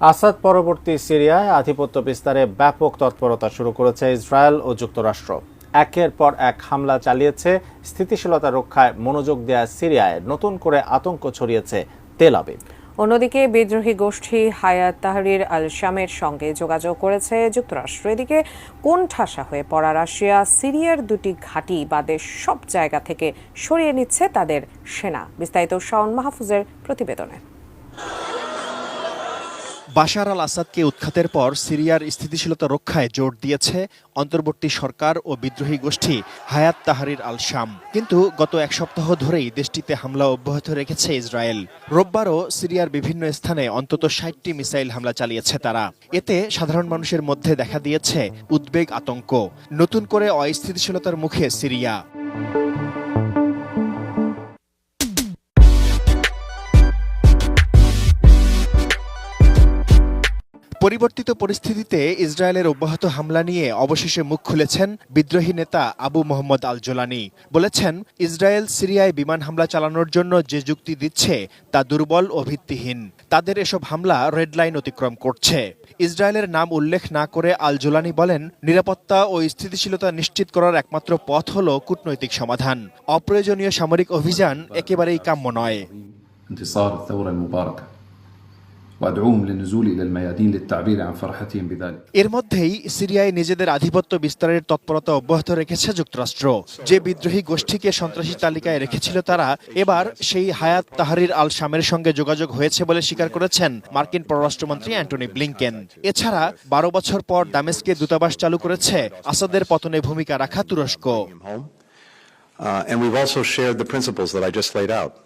আসাদ পরবর্তী সিরিয়ায় আধিপত্য বিস্তারে ব্যাপক তৎপরতা শুরু করেছে ইসরায়েল ও যুক্তরাষ্ট্র। একের পর এক হামলা চালিয়েছে, স্থিতিশীলতা রক্ষায় মনোযোগ দেয়া সিরিয়ায় নতুন করে আতঙ্ক ছড়িয়েছে তেল আবিব। অন্যদিকে বিদ্রোহী গোষ্ঠী হায়াত তাহরির আল শামের সঙ্গে যোগাযোগ করেছে যুক্তরাষ্ট্র। এদিকে কোন ঠাসা হয়ে পড়া রাশিয়া, সিরিয়ার দুটি ঘাঁটি বাদে সব জায়গা থেকে সরিয়ে নিচ্ছে তাদের সেনা। বিস্তারিত শাওন মাহফুজের প্রতিবেদনে। বাশার আল আসাদকে উৎখাতের পর সিরিয়ার স্থিতিশীলতা রক্ষায় জোর দিয়েছে অন্তর্বর্তী সরকার ও বিদ্রোহী গোষ্ঠী হায়াত তাহারির আল শাম। কিন্তু গত এক সপ্তাহ ধরেই দেশটিতে হামলা অব্যাহত রেখেছে ইসরায়েল। রোববারও সিরিয়ার বিভিন্ন স্থানে অন্তত ষাটটি মিসাইল হামলা চালিয়েছে তারা। এতে সাধারণ মানুষের মধ্যে দেখা দিয়েছে উদ্বেগ আতঙ্ক। নতুন করে অস্থিতিশীলতার মুখে সিরিয়া। পরিবর্তিত পরিস্থিতিতে ইসরায়েলের অব্যাহত হামলা নিয়ে অবশেষে মুখ খুলেছেন বিদ্রোহী নেতা আবু মোহাম্মদ আল জোলানি বলেছেন, ইসরায়েল সিরিয়ায় বিমান হামলা চালানোর জন্য যে যুক্তি দিচ্ছে তা দুর্বল ও ভিত্তিহীন। তাদের এসব হামলা রেড লাইন অতিক্রম করছে। ইসরায়েলের নাম উল্লেখ না করে আল জোলানি বলেন, নিরাপত্তা ও স্থিতিশীলতা নিশ্চিত করার একমাত্র পথ হল কূটনৈতিক সমাধান। অপ্রয়োজনীয় সামরিক অভিযান একেবারেই কাম্য নয়। এর মধ্যেই সিরিয়ায় নিজেদের আধিপত্য বিস্তারের তৎপরতা অব্যাহত রেখেছে যুক্তরাষ্ট্র। যে বিদ্রোহী গোষ্ঠীকে সন্ত্রাসী তালিকায় রেখেছিল তারা এবার সেই হায়াত তাহারির আল শামের সঙ্গে যোগাযোগ হয়েছে বলে স্বীকার করেছেন মার্কিন পররাষ্ট্রমন্ত্রী অ্যান্টনি ব্লিংকেন। এছাড়া বারো বছর পর দামেস্কে দূতাবাস চালু করেছে আসাদের পতনে ভূমিকা রাখা তুরস্ক. Uh, and we've also shared the principles that I just laid out.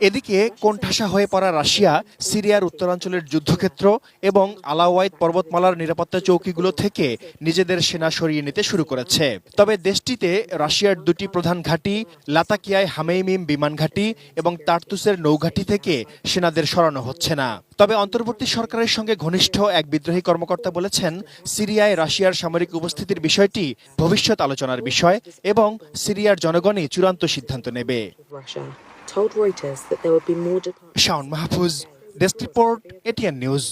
এদিকে কোণঠাসা হয়ে পড়া রাশিয়া, সিরিয়ার উত্তরাঞ্চলের যুদ্ধক্ষেত্র এবং আলাওয়াইদ পর্বতমালার নিরাপত্তা চৌকিগুলো থেকে নিজেদের সেনা সরিয়ে নিতে শুরু করেছে। তবে দেশটিতে রাশিয়ার দুটি প্রধান ঘাঁটি, লাতাকিয়ায় হামেইমিম বিমান ঘাঁটি এবং তার্তুসের নৌঘাঁটি থেকে সেনাদের সরানো হচ্ছে না। তবে অন্তর্বর্তী সরকারের সঙ্গে ঘনিষ্ঠ এক বিদ্রোহী কর্মকর্তা বলেছেন সিরিয়ায় রাশিয়ার সামরিক উপস্থিতির বিষয়টি ভবিষ্যৎ আলোচনার বিষয় এবং সিরিয়ার জনগণই চূড়ান্ত সিদ্ধান্ত নেবে. Shawon Mahfuz desk report ATN news